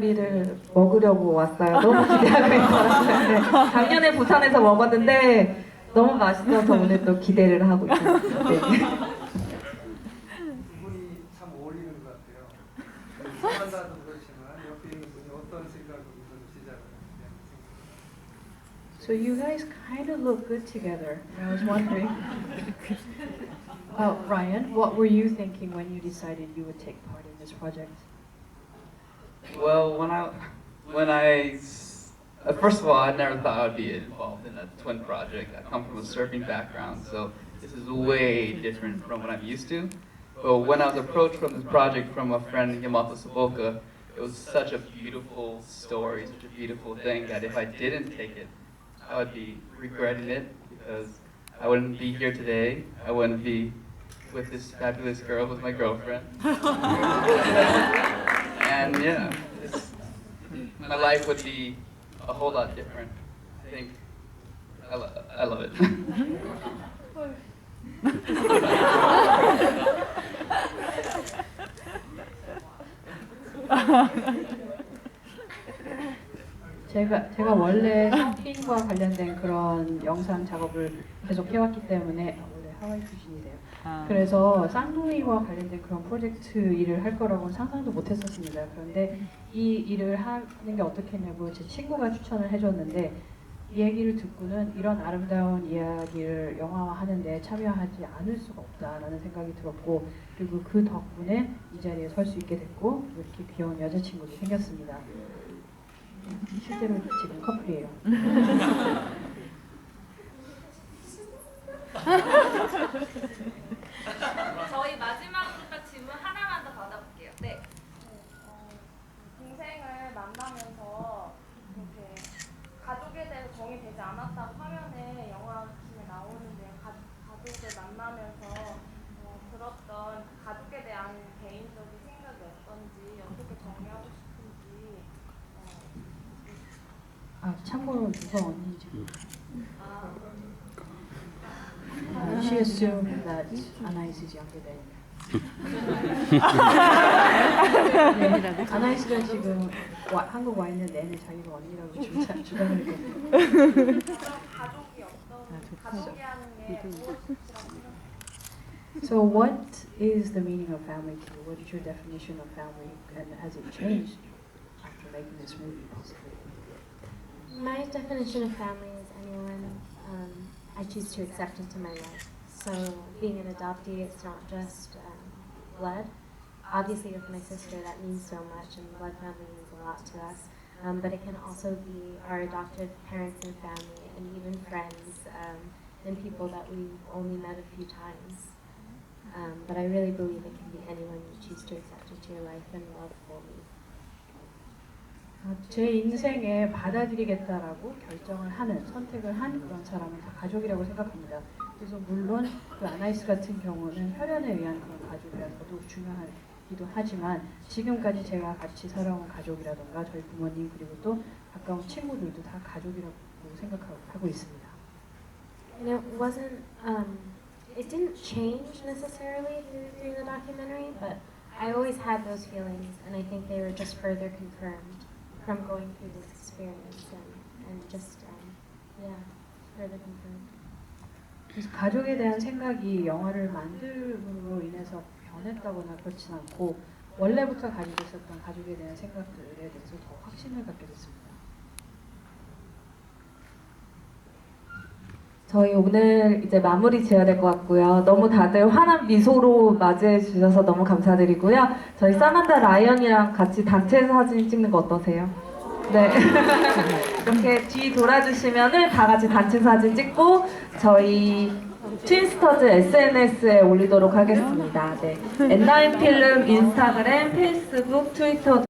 갈비를 먹으려고 왔어요. 너무 기대하고 있어요. 네, 작년에 부산에서 먹었는데 너무 맛있어서 오늘 또 기대를 하고 있어요. 네. 두 분이 참 어울리는 것 같아요. 사만다도 그렇지만 옆에 있는 분이 어떤 생각으로 했는지 So you guys kind of look good together. I was wondering. Uh, Ryan, what were you thinking when you decided you would take part in this project? Well, when I when I uh, first of all, I never thought I would be involved in a twin project. I come from a surfing background, so this is way different from what I'm used to. But when I was approached from this project from a friend Yamato Saboka, it was such a beautiful story, such a beautiful thing that if I didn't take it, I would be regretting it because I wouldn't be here today. I wouldn't be with this fabulous girl with my girlfriend. yeah, my life would be a whole lot different. I think I, lo- I love it. 제가 제가 원래 서핑과 관련된 그런 영상 작업을 계속 해왔기 때문에 아, 원래 하와이 출신이세 요. 그래서 쌍둥이와 관련된 그런 프로젝트 일을 할 거라고는 상상도 못 했었습니다. 그런데 이 일을 하는 게 어떻겠냐고 제 친구가 추천을 해줬는데 이 얘기를 듣고는 이런 아름다운 이야기를 영화화하는데 참여하지 않을 수가 없다라는 생각이 들었고 그리고 그 덕분에 이 자리에 설 수 있게 됐고 이렇게 귀여운 여자친구도 생겼습니다. 실제로 지금 커플이에요. 아 참고로 누가 언니인지 아, Uh, she assumed that Anais is younger than 네, 아나이스가 지금 와, 한국 와 있는 내내 자기가 언니라고 주장, 주장을 했거든요. 그럼 가족이 어떤 가족이 하는 게 무엇이라고 생각해요? So what is the meaning of family to you? What is your definition of family and has it changed after making this movie possibly? My definition of family is anyone um, I choose to accept into my life. So being an adoptee, it's not just um, blood. Obviously, with my sister, that means so much, and blood family means a lot to us. Um, but it can also be our adopted parents and family, and even friends, um, and people that we've only met a few times. Um, but I really believe it can be anyone you choose to accept into your life and love. 아, 제 인생에 받아들이겠다라고 결정을 하는 선택을 한 그런 사람은 다 가족이라고 생각합니다. 그래서 물론 그 아나이스 같은 경우는 혈연에 의한 그런 가족이라 더더욱 중요하기도 하지만 지금까지 제가 같이 살아온 가족이라던가 저희 부모님 그리고 또 가까운 친구들도 다 가족이라고 생각하고 있습니다. And it wasn't, um, it didn't change necessarily through the documentary, but I always had those feelings, and I think they were just further confirmed from going through this experience and, and just, um, yeah, further confirmed. 그래서 가족에 대한 생각이 영화를 만듦으로 인해서 변했다거나 그렇진 않고 원래부터 가지고 있었던 가족에 대한 생각들에 대해서 더 확신을 갖게 됐습니다. 저희 오늘 이제 마무리 지어야 될 것 같고요. 너무 다들 환한 미소로 맞이해 주셔서 너무 감사드리고요. 저희 사만다 라이언이랑 같이 단체 사진 찍는 거 어떠세요? 네. 이렇게 뒤 돌아주시면은 다 같이 단체 사진 찍고 저희 트윈스터즈 SNS에 올리도록 하겠습니다. 네. 엔나인 필름 인스타그램, 페이스북, 트위터